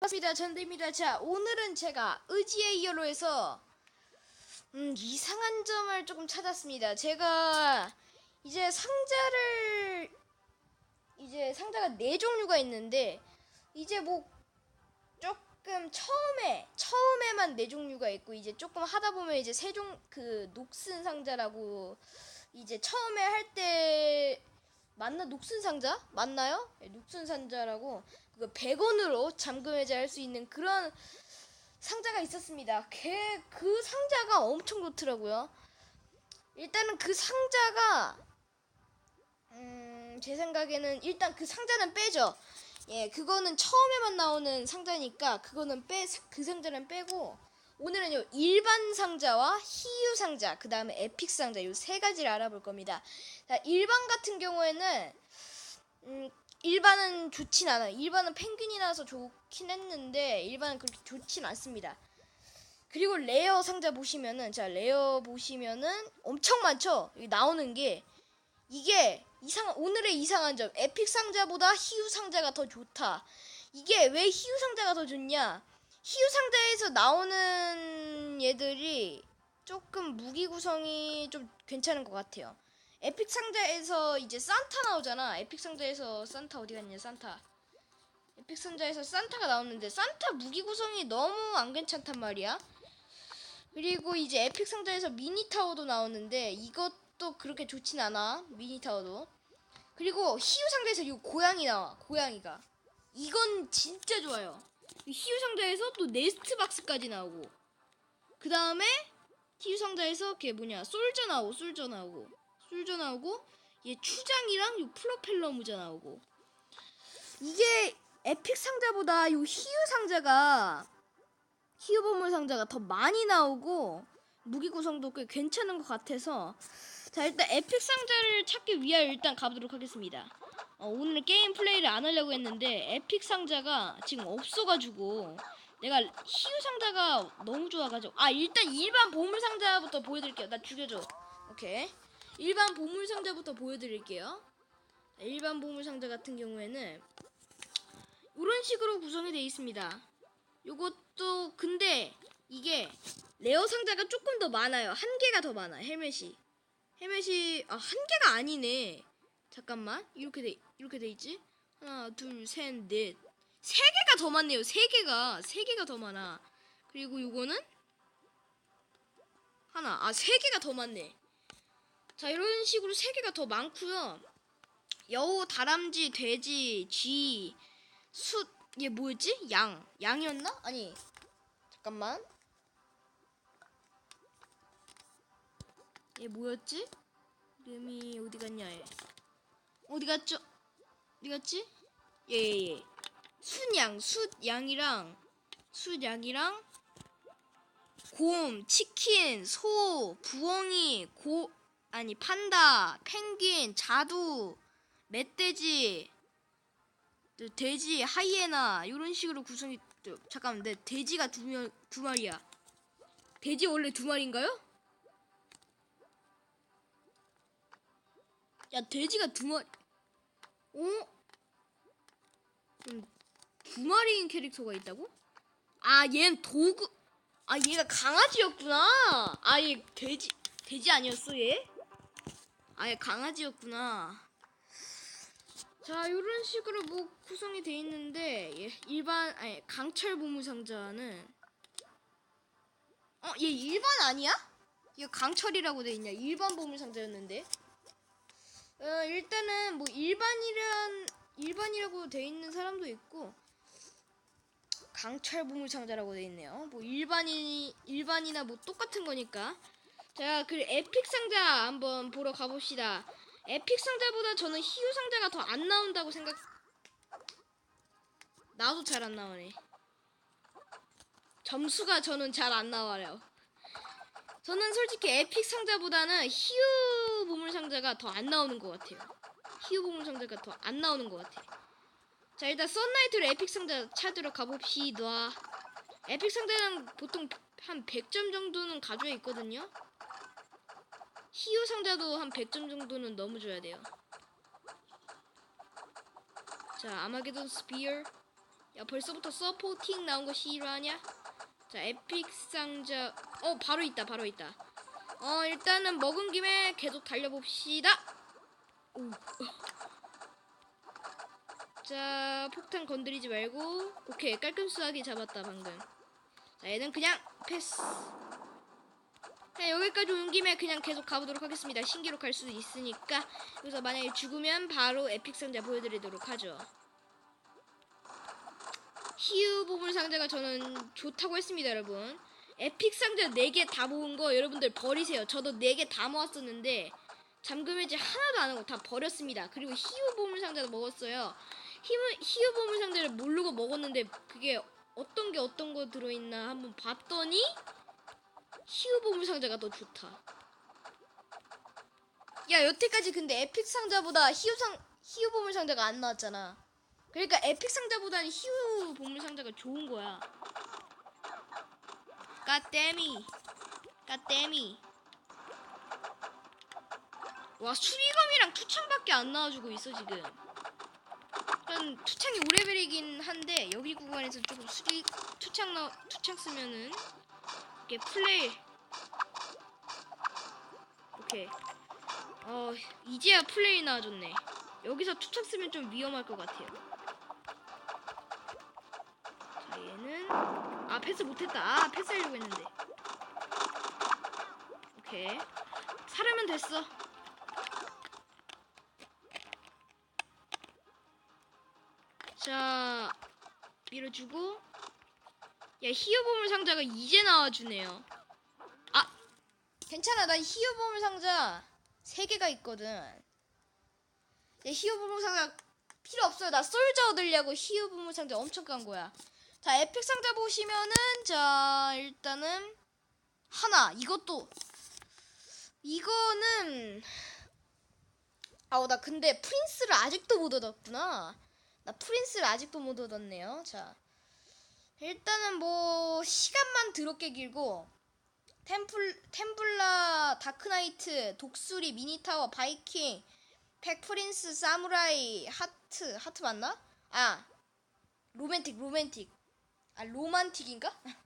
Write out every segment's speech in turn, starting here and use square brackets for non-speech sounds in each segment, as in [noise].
반갑습니다. 전대입니다. 자, 오늘은 제가 의지의 이어로에서 음, 이상한 점을 조금 찾았습니다. 제가 이제 상자를 이제 상자가 네 종류가 있는데 이제 뭐 조금 처음에 처음에만 네 종류가 있고 이제 조금 하다 보면 이제 세 종 그 녹슨 상자라고 이제 처음에 할 때 맞나 녹슨 상자 맞나요? 네, 녹슨 상자라고 그 100원으로 잠금 해제 할 수 있는 그런 상자가 있었습니다. 걔, 그 상자가 엄청 좋더라고요. 일단은 그 상자가 음, 제 생각에는 일단 그 상자는 빼죠. 예, 그거는 처음에만 나오는 상자니까 그거는 빼 그 상자는 빼고 오늘은요 일반 상자와 희유 상자 그 다음에 에픽 상자 요세 가지를 알아볼 겁니다. 자 일반 같은 경우에는 음, 일반은 좋진 않아요. 일반은 펭귄이 나서 좋긴 했는데 일반은 그렇게 좋진 않습니다. 그리고 레어 상자 보시면은 자 레어 보시면은 엄청 많죠. 여기 나오는 게 이게 이상 오늘의 이상한 점 에픽 상자보다 희유 상자가 더 좋다. 이게 왜 희유 상자가 더 좋냐? 희유 상자에서 나오는 얘들이 조금 무기 구성이 좀 괜찮은 것 같아요. 에픽 상자에서 이제 산타 나오잖아. 에픽 상자에서 산타 어디 갔냐? 산타. 에픽 상자에서 산타가 나오는데 산타 무기 구성이 너무 안 괜찮단 말이야. 그리고 이제 에픽 상자에서 미니 타워도 나오는데 이것도 그렇게 좋진 않아. 미니 타워도. 그리고 희유 상자에서 이 고양이 나와. 고양이가. 이건 진짜 좋아요. 이 희유 상자에서 또 네스트 박스까지 나오고. 그 다음에 희유 상자에서 그게 뭐냐? 솔저 나오고 솔저 나오고. 솔저 나오고 얘 추장이랑 요 플로펠러 모자 나오고. 이게 에픽 상자보다 요 희유 상자가 희유 보물 상자가 더 많이 나오고 무기 구성도 꽤 괜찮은 것 같아서 자 일단 에픽 상자를 찾기 위하여 일단 가보도록 하겠습니다. 어, 오늘 게임 플레이를 안 하려고 했는데 에픽 상자가 지금 없어가지고 내가 희유 상자가 너무 좋아가지고 아 일단 일반 보물 상자부터 보여드릴게요. 나 죽여줘. 오케이. 일반 보물 상자부터 보여드릴게요. 자, 일반 보물 상자 같은 경우에는 이런 식으로 구성이 되어 있습니다. 요것도 근데 이게 레어 상자가 조금 더 많아요. 한 개가 더 많아. 헬멧이. 헬멧이 아, 한 개가 아니네. 잠깐만. 이렇게 돼 이렇게 돼 있지? 하나, 둘, 셋, 넷. 세 개가 더 많네요. 세 개가 세 개가 더 많아. 그리고 요거는 하나. 아, 세 개가 더 많네. 자, 이런 식으로 세 개가 더 많고요. 여우, 다람쥐, 돼지, 쥐, 숫, 얘 뭐였지? 양. 양이었나? 아니. 잠깐만. 얘 뭐였지? 이름이 어디 갔냐 얘. 어디 갔죠? 어디 갔지? 예, 예, 예. 순양, 숫양이랑 숫양이랑 곰, 치킨, 소, 부엉이, 고 아니 판다, 펭귄, 자두, 멧돼지, 또 돼지, 하이에나 이런 식으로 구성이 또, 잠깐만, 내 돼지가 두, 명, 두 마리야. 돼지 원래 두 마리인가요? 야 돼지가 두 마리. 어? 음, 두 마리인 캐릭터가 있다고? 아 얘는 도구. 아 얘가 강아지였구나. 아 얘 돼지 돼지 아니었어 얘? 아 얘 강아지였구나. 자 이런 식으로 뭐 구성이 돼 있는데 예, 일반 아니 강철 보물 상자는 어 얘 일반 아니야? 이거 강철이라고 돼 있냐? 일반 보물 상자였는데. 어, 일단은 뭐 일반이란 일반이라고 돼 있는 사람도 있고 강철 보물 상자라고 돼 있네요. 뭐 일반이 일반이나 뭐 똑같은 거니까. 자, 그 에픽 상자 한번 보러 가 봅시다. 에픽 상자보다 저는 희유 상자가 더 안 나온다고 생각. 나도 잘 안 나오네. 점수가 저는 잘 안 나와요. 저는 솔직히 에픽 상자보다는 희유 보물 상자가 더 안 나오는 것 같아요. 희유 보물 상자가 더 안 나오는 것 같아. 자 일단 썬나이트로 에픽 상자 찾으러 가봅시다. 에픽 상자는 보통 한 100점 정도는 가져야 있거든요. 희유 상자도 한 100점 정도는 넘어줘야 돼요. 자 아마게돈 스피어 야 벌써부터 서포팅 나온 거 싫어하냐? 자 에픽 상자 어 바로 있다 바로 있다 어 일단은 먹은 김에 계속 달려봅시다. 오. 자 폭탄 건드리지 말고. 오케이 깔끔수하게 잡았다 방금. 자 얘는 그냥 패스. 자, 여기까지 온 김에 그냥 계속 가보도록 하겠습니다. 신기록 갈 수도 있으니까. 그래서 만약에 죽으면 바로 에픽 상자 보여드리도록 하죠. 히유 보물 상자가 저는 좋다고 했습니다, 여러분. 에픽 상자 4개 다 모은 거 여러분들 버리세요. 저도 4개 다 모았었는데 잠금해지 하나도 안 하고 다 버렸습니다. 그리고 히유 보물 상자도 먹었어요. 히유, 히유 보물 상자를 모르고 먹었는데 그게 어떤 게 어떤 거 들어있나 한번 봤더니 히유 보물 상자가 더 좋다. 야 여태까지 근데 에픽 상자보다 히유 상 히유 보물 상자가 안 나왔잖아. 그러니까 에픽 상자보다는 히우 보물 상자가 좋은 거야. 까땜이, 까땜이. 와 수리검이랑 투창밖에 안 나와주고 있어 지금. 일단 투창이 5레벨이긴 한데 여기 구간에서 조금 수리 투창 나 투창 쓰면은 이게 플레이. 오케이. 어 이제야 플레이 나와줬네. 여기서 투창 쓰면 좀 위험할 것 같아요. 아 패스 못했다. 아 패스하려고 했는데. 오케이. 사려면 됐어. 자 밀어주고. 야 히어보물 상자가 이제 나와주네요. 아! 괜찮아. 난 히어보물 상자 3개가 있거든. 야, 히어보물 상자 필요 없어요. 나 솔저 얻으려고 히어 부물 상자 엄청 깐 거야. 자, 에픽 상자 보시면은 자, 일단은 하나. 이것도 이거는 아우 나 근데 프린스를 아직도 못 얻었구나. 나 프린스를 아직도 못 얻었네요. 자. 일단은 뭐 시간만 더럽게 길고 템플 템블라 다크나이트 독수리 미니타워 바이킹 팩프린스 사무라이 하트 하트 맞나? 아 로맨틱 로맨틱 아 로만틱인가? [laughs]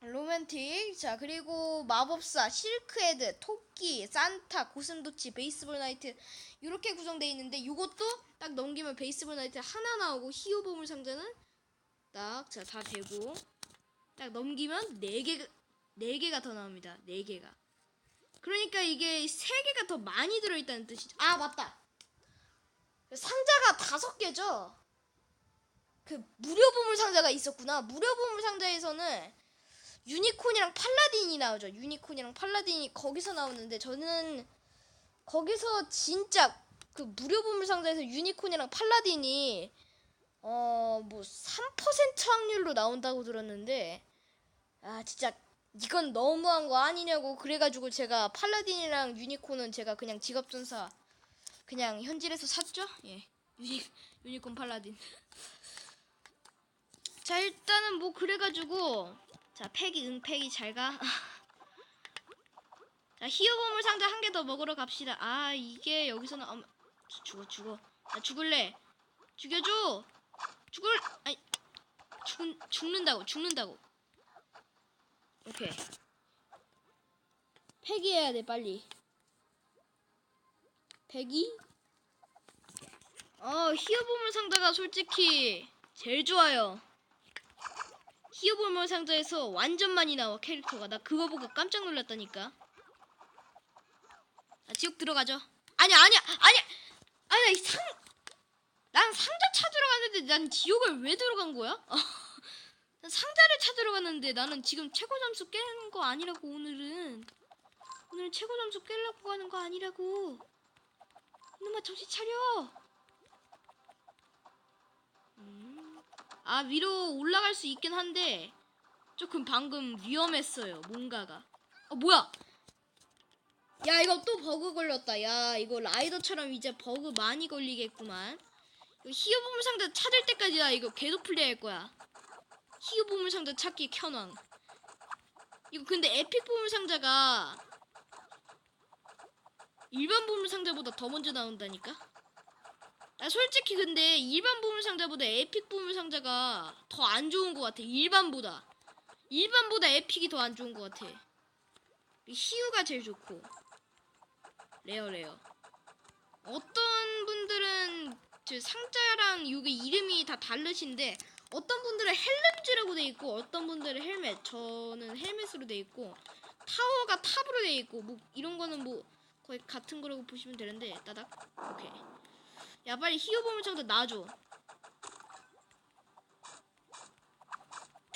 로맨틱 자 그리고 마법사 실크헤드 토끼 산타 고슴도치 베이스볼 나이트 이렇게 구성되어 있는데 이것도 딱 넘기면 베이스볼 나이트 하나 나오고 히오 보물 상자는 딱 자 다 되고 딱 넘기면 네 개가 네 개가 더 나옵니다 네 개가 그러니까 이게 세 개가 더 많이 들어있다는 뜻이죠. 아 맞다. 상자가 다섯 개죠. 그 무료 보물 상자가 있었구나. 무료 보물 상자에서는 유니콘이랑 팔라딘이 나오죠. 유니콘이랑 팔라딘이 거기서 나오는데 저는 거기서 진짜 그 무료 보물 상자에서 유니콘이랑 팔라딘이 어 뭐 3% 확률로 나온다고 들었는데 아 진짜 이건 너무한 거 아니냐고 그래가지고 제가 팔라딘이랑 유니콘은 제가 그냥 직업전사 그냥 현질에서 샀죠 예 유니, 유니콘 팔라딘 자 일단은 뭐 그래가지고 자 팩이 응 팩이 잘가 [laughs] 자 히어보물 상자 한 개 더 먹으러 갑시다 아 이게 여기서는 엄 죽어 죽어 나 죽을래 죽여줘 죽을 아니 죽 죽는다고 죽는다고 오케이. 폐기해야 돼 빨리. 폐기? 어 히어보물 상자가 솔직히 제일 좋아요. 히어보물 상자에서 완전 많이 나와 캐릭터가 나 그거 보고 깜짝 놀랐다니까. 아, 지옥 들어가죠. 아니야 아니야 아니 나상 난 상자 찾으러 갔는데 난 지옥을 왜 들어간 거야? 난 상자를 찾으러 갔는데 나는 지금 최고 점수 깨는 거 아니라고 오늘은 오늘은 최고 점수 깨려고 가는 거 아니라고 이놈아 정신 차려 아 위로 올라갈 수 있긴 한데 조금 방금 위험했어요 뭔가가. 어 뭐야? 야 이거 또 버그 걸렸다. 야 이거 라이더처럼 이제 버그 많이 걸리겠구만. 히어보물 상자 찾을 때까지 나 이거 계속 플레이할 거야. 히어 보물 상자 찾기 켜왕. 이거 근데 에픽 보물 상자가 일반 보물 상자보다 더 먼저 나온다니까? 나 솔직히 근데 일반 보물 상자보다 에픽 보물 상자가 더 안 좋은 것 같아. 일반보다. 일반보다 에픽이 더 안 좋은 것 같아. 이 희우가 제일 좋고. 레어 레어. 어떤 분들은 저 상자랑 이게 이름이 다 다르신데 어떤 분들은 헬름즈라고 돼 있고 어떤 분들은 헬멧. 저는 헬멧으로 돼 있고 타워가 탑으로 돼 있고 뭐 이런 거는 뭐 거의 같은 거라고 보시면 되는데 따닥. 오케이. 야 빨리 보물상자 놔줘.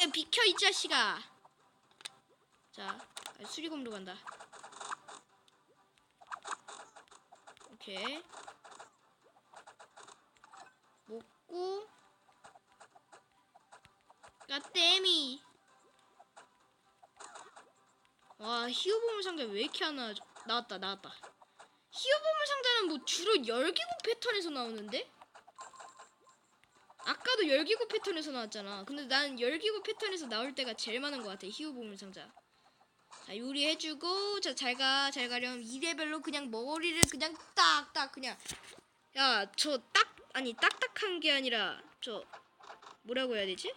에 비켜 이 자식아. 자 수리검으로 간다. 오케이. 먹고. 까땜이. 와 희우 보물 상자 왜 이렇게 하나 나왔다 나왔다. 희우 보물 상자는 뭐 주로 열기구 패턴에서 나오는데? 아까도 열기구 패턴에서 나왔잖아. 근데 난 열기구 패턴에서 나올 때가 제일 많은 것 같아. 희우 보물 상자. 자 요리해주고 자 잘 가 잘 가렴 2레벨로 그냥 머리를 그냥 딱 딱 그냥 야 저 딱 아니 딱딱한 게 아니라 저 뭐라고 해야 되지?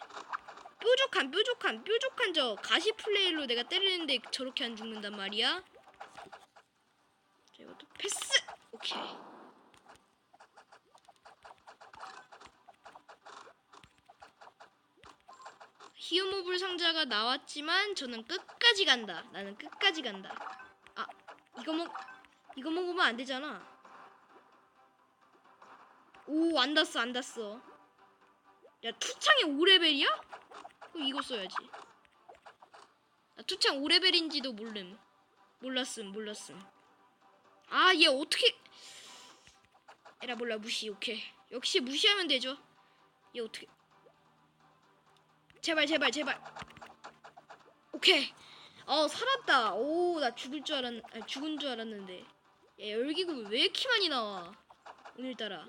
뾰족한 뾰족한 뾰족한 저 가시 플레이로 내가 때리는데 저렇게 안 죽는단 말이야. 패스! 오케이. 히어모블 상자가 나왔지만 저는 끝까지 간다. 나는 끝까지 간다. 아 이거 먹 이거 먹으면 안 되잖아. 오 안 닿았어 안 닿았어. 야 투창이 5레벨이야? 그럼 이거 써야지. 나 투창 5레벨인지도 모름 몰랐음 몰랐음 아, 얘 어떻게 에라 몰라 무시. 오케이. 역시 무시하면 되죠. 얘 어떻게 제발 제발 제발. 오케이. 어, 살았다. 오, 나 죽을 줄 알았 아, 죽은 줄 알았는데. 얘 열기구 왜 이렇게 많이 나와? 오늘따라.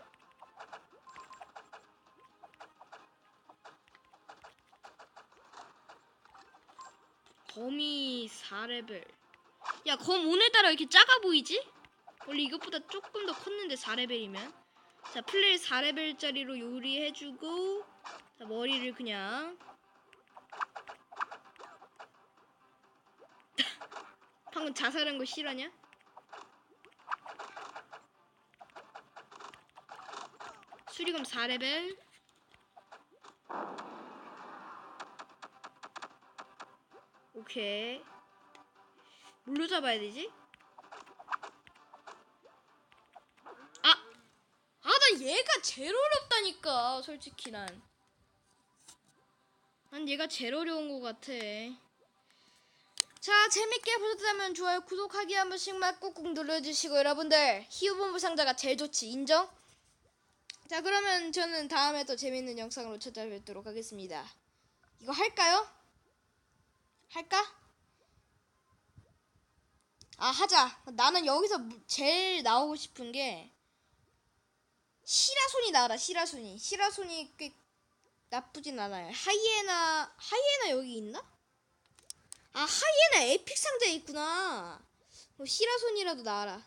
검이 4레벨. 야, 검 오늘따라 왜 이렇게 작아 보이지? 원래 이것보다 조금 더 컸는데 4레벨이면. 자, 플레이 4레벨짜리로 요리해주고, 자, 머리를 그냥. [laughs] 방금 자살한 거 실화냐? 수리검 4레벨. 오케이. 뭘로 잡아야 되지? 얘가 제일 어렵다니까, 솔직히 난. 난 얘가 제일 어려운 것 같아. 자, 재밌게 보셨다면 좋아요, 구독하기 한 번씩만 꾹꾹 눌러주시고, 여러분들, 히어본부 상자가 제일 좋지, 인정? 자, 그러면 저는 다음에 또 재밌는 영상으로 찾아뵙도록 하겠습니다. 이거 할까요? 할까? 아 하자. 나는 여기서 무- 제일 나오고 싶은 게 시라손이 나와라. 시라손이. 시라손이 꽤 나쁘진 않아요. 하이에나 하이에나 여기 있나? 아 하이에나 에픽 상자에 있구나. 뭐 시라손이라도 나와라.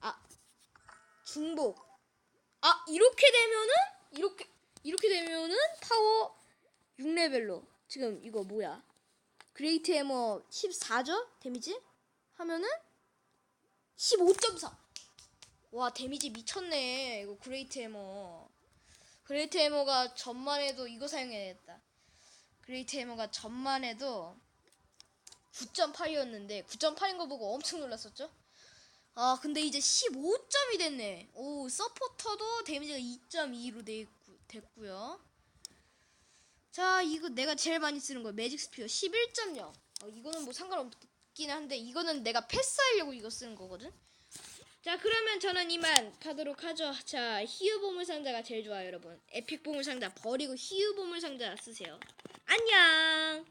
아 중복. 아 이렇게 되면은 이렇게 이렇게 되면은 파워 6레벨로 지금 이거 뭐야? 그레이트 해머 14죠? 데미지? 하면은 15.4. 와, 데미지 미쳤네. 이거 그레이트 해머. 그레이트 해머가 전만 해도 이거 사용해야겠다. 그레이트 해머가 전만 해도 9.8이었는데 9.8인 거 보고 엄청 놀랐었죠? 아, 근데 이제 15점이 됐네. 오, 서포터도 데미지가 2.2로 됐고요. 자 이거 내가 제일 많이 쓰는 거 매직 스피어 11.0 어, 이거는 뭐 상관없긴 한데 이거는 내가 패스하려고 이거 쓰는 거거든 자 그러면 저는 이만 가도록 하죠. 자 희유 보물 상자가 제일 좋아요 여러분. 에픽 보물 상자 버리고 희유 보물 상자 쓰세요. 안녕